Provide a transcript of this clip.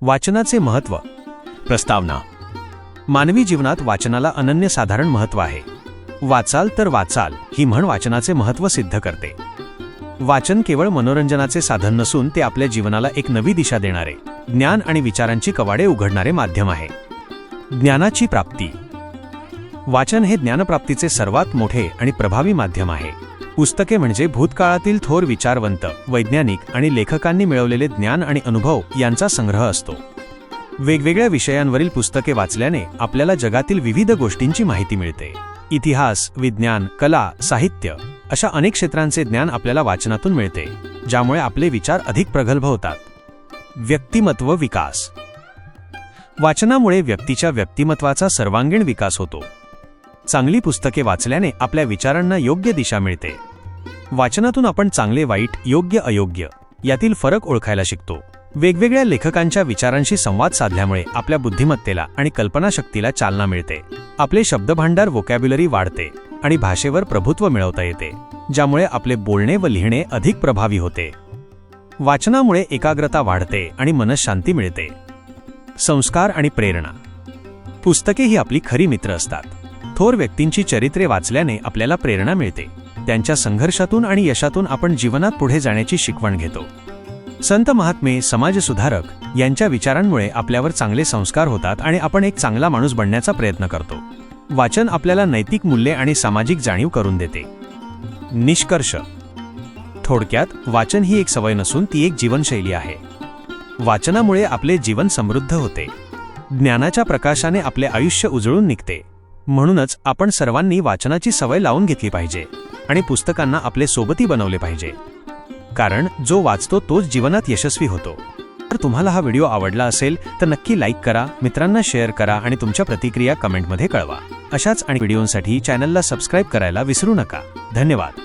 वाचनाचे महत्त्व प्रस्तावना. मानवी जीवनात वाचनाला अनन्यसाधारण महत्त्व आहे. वाचाल तर वाचाल ही म्हण वाचनाचे महत्त्व सिद्ध करते. वाचन केवळ मनोरंजनाचे साधन नसून ते आपल्या जीवनाला एक नवी दिशा देणारे ज्ञान आणि विचारांची कवाडे उघडणारे माध्यम आहे. ज्ञानाची प्राप्ती. वाचन हे ज्ञानप्राप्तीचे सर्वात मोठे आणि प्रभावी माध्यम आहे. पुस्तके म्हणजे भूतकाळातील थोर विचारवंत वैज्ञानिक आणि लेखकांनी मिळवलेले ज्ञान आणि अनुभव यांचा संग्रह असतो. वेगवेगळ्या विषयांवरील पुस्तके वाचल्याने आपल्याला जगातील विविध गोष्टींची माहिती मिळते. इतिहास विज्ञान कला साहित्य अशा अनेक क्षेत्रांचे ज्ञान आपल्याला वाचनातून मिळते ज्यामुळे आपले विचार अधिक प्रगल्भ होतात. व्यक्तिमत्व विकास. वाचनामुळे व्यक्तीच्या व्यक्तिमत्वाचा सर्वांगीण विकास होतो. चांगली पुस्तके वाचल्याने आपल्या विचारांना योग्य दिशा मिळते. वाचनातून आपण चांगले वाईट योग्य अयोग्य यातील फरक ओळखायला शिकतो. वेगवेगळ्या लेखकांच्या विचारांशी संवाद साधल्यामुळे आपल्या बुद्धिमत्तेला आणि कल्पनाशक्तीला चालना मिळते. आपले शब्दभांडार वोकॅब्युलरी वाढते आणि भाषेवर प्रभुत्व मिळवता येते ज्यामुळे आपले बोलणे व लिहिणे अधिक प्रभावी होते. वाचनामुळे एकाग्रता वाढते आणि मनशांती मिळते. संस्कार आणि प्रेरणा. पुस्तके ही आपली खरी मित्र असतात. थोर व्यक्तींची चरित्रे वाचल्याने आपल्याला प्रेरणा मिळते. त्यांच्या संघर्षातून आणि यशातून आपण जीवनात पुढे जाण्याची शिकवण घेतो. संत महात्मे समाजसुधारक यांच्या विचारांमुळे आपल्यावर चांगले संस्कार होतात आणि आपण एक चांगला माणूस बनण्याचा प्रयत्न करतो. वाचन आपल्याला नैतिक मूल्ये आणि सामाजिक जाणीव करून देते. निष्कर्ष. थोडक्यात वाचन ही एक सवय नसून ती एक जीवनशैली आहे. वाचनामुळे आपले जीवन समृद्ध होते. ज्ञानाच्या प्रकाशाने आपले आयुष्य उजळून निघते. म्हणूनच आपण सर्वांनी वाचनाची सवय लावून घेतली पाहिजे. आणि पुस्तकांना आपले सोबती बनवले पाहिजे. कारण जो वाचतो तोच जीवनात यशस्वी होतो. तर तुम्हाला हा व्हिडिओ आवडला असेल तर नक्की लाईक करा मित्रांना शेअर करा आणि तुमच्या प्रतिक्रिया कमेंटमध्ये कळवा. अशाच आणि व्हिडिओंसाठी चॅनलला सबस्क्राईब करायला विसरू नका. धन्यवाद.